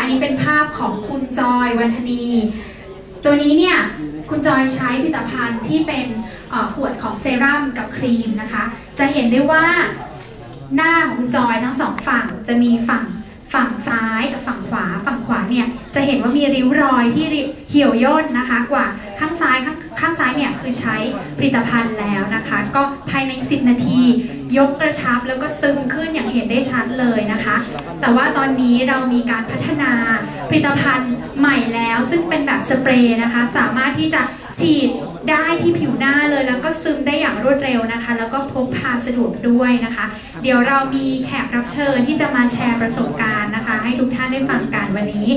อันนี้เป็นภาพของคุณจอยวันธนี ตัวนี้เนี่ยคุณจอยใช้ผลิตภัณฑ์ที่เป็นขวดของเซรั่มกับครีมนะคะ จะเห็นได้ว่าหน้าของคุณจอยทั้งสองฝั่งจะมีฝั่ง ฝั่งซ้ายกับฝั่งขวาฝั่งขวาเนี่ยจะเห็นว่ามีริ้วรอยที่เหี่ยวย่นนะคะ กว่าข้างซ้ายข้างข้างซ้ายเนี่ยคือใช้ผลิตภัณฑ์แล้วนะคะ ก็ภายใน 10 นาที ยกกระชับแล้วก็ตึงขึ้นอย่างเห็นได้ชัดเลยนะคะ แต่ว่าตอนนี้เรามีการพัฒนาผลิตภัณฑ์ใหม่แล้ว ซึ่งเป็นแบบสเปรย์นะคะ สามารถที่จะฉีด ได้ที่ผิวหน้าเลยแล้วก็ซึมได้อย่างรวดเร็วนะคะ แล้วก็พกพาสะดวกด้วยนะคะ เดี๋ยวเรามีแขกรับเชิญที่จะมาแชร์ประสบการณ์นะคะ ให้ทุกท่านได้ฟังกันวันนี้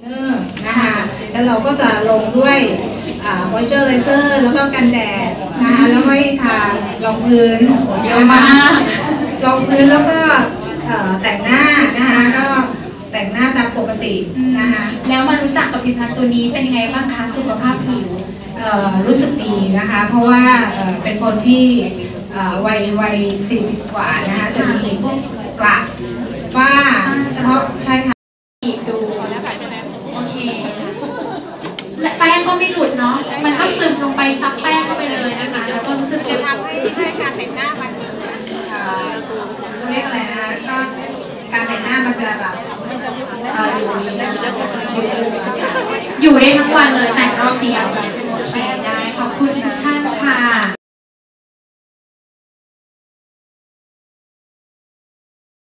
เนอร์นะคะแล้วเราก็จะลงด้วยมอยเจอร์ไรเซอร์แล้วก็กันแดดนะคะแล้วก็ให้ทารองพื้นเยอะมากรองพื้นแล้วก็เอ่อแต่งหน้านะคะก็ แต่งหน้าตามปกตินะคะแล้วมารู้จักกับผลิตภัณฑ์ตัวนี้เป็นยังไงบ้างคะสุขภาพผิวเอ่อรู้สึกดีนะคะ เพราะว่าเอ่อเป็นคนที่เอ่อวัยวัย40 กว่านะคะจะมีพวกกระฝ้าเพราะใช่ค่ะฉีดดูโอเคและแป้งก็ไม่หลุดเนาะมันก็ซึมลงไปซับแป้งเข้าไปเลยนะคะแล้วก็รู้สึกสจะวยทำให้ให้การแต่งหน้ามันเอ่อเขาเรียกอะไรนะก็การแต่งหน้ามันจะแบบเอ่ออยู่อยู่ อยู่ได้ทั้งวันเลยแต่รอบเดียวโอเคได้ขอบคุณค่ะ